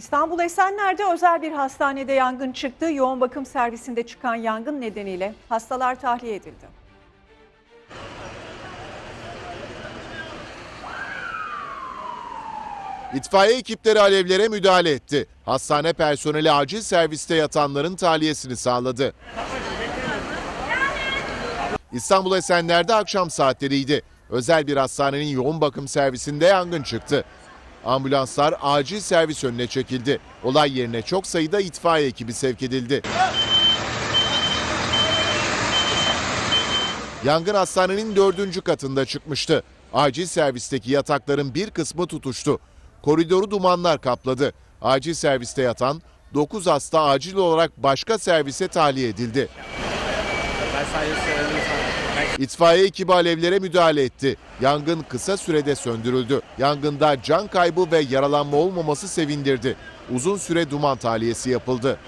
İstanbul Esenler'de özel bir hastanede yangın çıktı. Yoğun bakım servisinde çıkan yangın nedeniyle hastalar tahliye edildi. İtfaiye ekipleri alevlere müdahale etti. Hastane personeli acil serviste yatanların tahliyesini sağladı. İstanbul Esenler'de akşam saatleriydi. Özel bir hastanenin yoğun bakım servisinde yangın çıktı. Ambulanslar acil servis önüne çekildi. Olay yerine çok sayıda itfaiye ekibi sevk edildi. Yangın hastanenin dördüncü katında çıkmıştı. Acil servisteki yatakların bir kısmı tutuştu. Koridoru dumanlar kapladı. Acil serviste yatan 9 hasta acil olarak başka servise tahliye edildi. İtfaiye ekibi alevlere müdahale etti. Yangın kısa sürede söndürüldü. Yangında can kaybı ve yaralanma olmaması sevindirdi. Uzun süre duman tahliyesi yapıldı.